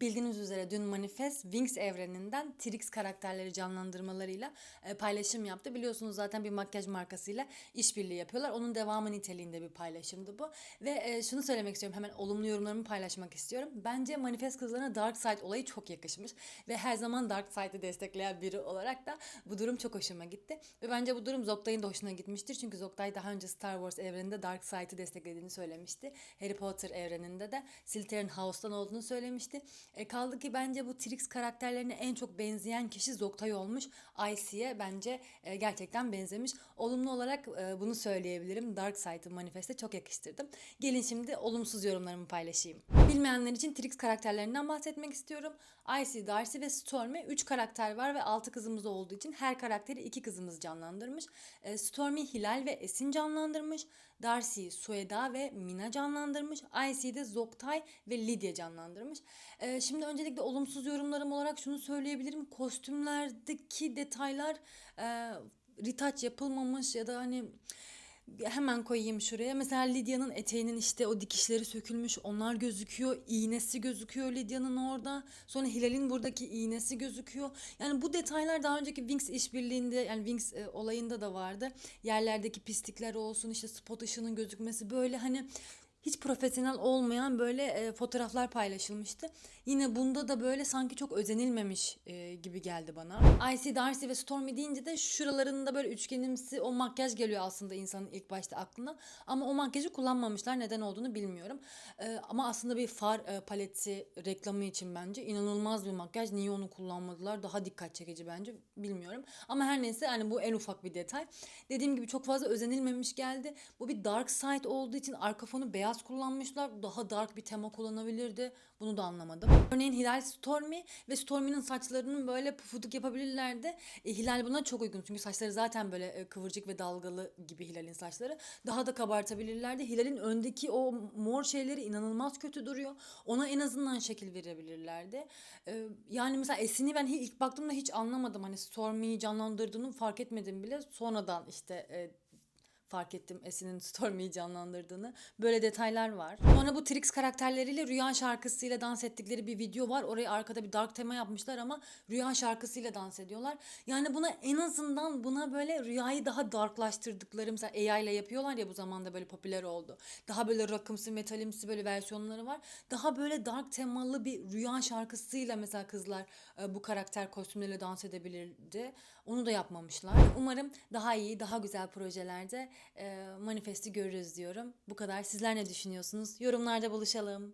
Bildiğiniz üzere dün Manifest Wings evreninden Trix karakterleri canlandırmalarıyla e, paylaşım yaptı. Biliyorsunuz zaten bir makyaj markasıyla işbirliği yapıyorlar. Onun devamı niteliğinde bir paylaşımdı bu. Ve e, şunu söylemek istiyorum hemen olumlu yorumlarımı paylaşmak istiyorum. Bence Manifest kızlarına Dark Side olayı çok yakışmış. Ve her zaman Dark Side'ı destekleyen biri olarak da bu durum çok hoşuma gitti. Ve bence bu durum Zoktay'ın da hoşuna gitmiştir. Çünkü Zoktay daha önce Star Wars evreninde Dark Side'ı desteklediğini söylemişti. Harry Potter evreninde de Slytherin House'tan olduğunu söylemişti. E, kaldı ki bence bu Trix karakterlerine en çok benzeyen kişi Zoktay olmuş. Icy'ye bence e, gerçekten benzemiş. Olumlu olarak e, bunu söyleyebilirim. Dark Side'ı manifeste çok yakıştırdım. Gelin şimdi olumsuz yorumlarımı paylaşayım. Bilmeyenler için Trix karakterlerinden bahsetmek istiyorum. Icy, Darcy ve Stormy 3 karakter var ve 6 kızımız olduğu için her karakteri 2 kızımız canlandırmış. E, Stormy, Hilal ve Esin canlandırmış. Darcy, Sueda ve Mina canlandırmış. Icy de Zoktay ve Lydia canlandırmış. E, şimdi öncelikle olumsuz yorumlarım olarak şunu söyleyebilirim. Kostümlerdeki detaylar e, retouch yapılmamış ya da hani hemen koyayım şuraya. Mesela Lidya'nın eteğinin işte o dikişleri sökülmüş. Onlar gözüküyor. İğnesi gözüküyor Lidya'nın orada. Sonra Hilal'in buradaki iğnesi gözüküyor. Yani bu detaylar daha önceki Wings işbirliğinde yani Wings e, olayında da vardı. Yerlerdeki pislikler olsun işte spot ışığının gözükmesi böyle hani hiç profesyonel olmayan böyle e, fotoğraflar paylaşılmıştı. Yine bunda da böyle sanki çok özenilmemiş e, gibi geldi bana. Icy, Darcy ve Stormy deyince de şuralarında böyle üçgenimsi o makyaj geliyor aslında insanın ilk başta aklına. Ama o makyajı kullanmamışlar. Neden olduğunu bilmiyorum. E, ama aslında bir far e, paleti reklamı için bence inanılmaz bir makyaj. Niye onu kullanmadılar? Daha dikkat çekici bence. Bilmiyorum. Ama her neyse hani bu en ufak bir detay. Dediğim gibi çok fazla özenilmemiş geldi. Bu bir dark side olduğu için arka fonu beyaz kullanmışlar. Daha dark bir tema kullanabilirdi. Bunu da anlamadım. Örneğin Hilal Stormy ve Stormy'nin saçlarının böyle pufuduk yapabilirlerdi. E, Hilal buna çok uygun çünkü saçları zaten böyle e, kıvırcık ve dalgalı gibi Hilal'in saçları. Daha da kabartabilirlerdi. Hilal'in öndeki o mor şeyleri inanılmaz kötü duruyor. Ona en azından şekil verebilirlerdi. E, yani mesela Esin'i ben ilk baktığımda hiç anlamadım. Hani Stormy'yi canlandırdığını fark etmedim bile. Sonradan işte e, fark ettim Esin'in Stormy'yi canlandırdığını. Böyle detaylar var. Sonra bu Trix karakterleriyle Rüya şarkısıyla dans ettikleri bir video var. Oraya arkada bir dark tema yapmışlar ama Rüya şarkısıyla dans ediyorlar. Yani buna en azından buna böyle Rüyayı daha darklaştırdıkları mesela AI ile yapıyorlar ya bu zamanda böyle popüler oldu. Daha böyle rakımsı metalimsi böyle versiyonları var. Daha böyle dark temalı bir Rüya şarkısıyla mesela kızlar e, bu karakter kostümleriyle dans edebilirdi. Onu da yapmamışlar. Umarım daha iyi, daha güzel projelerde e, manifesti görürüz diyorum. Bu kadar. Sizler ne düşünüyorsunuz? Yorumlarda buluşalım.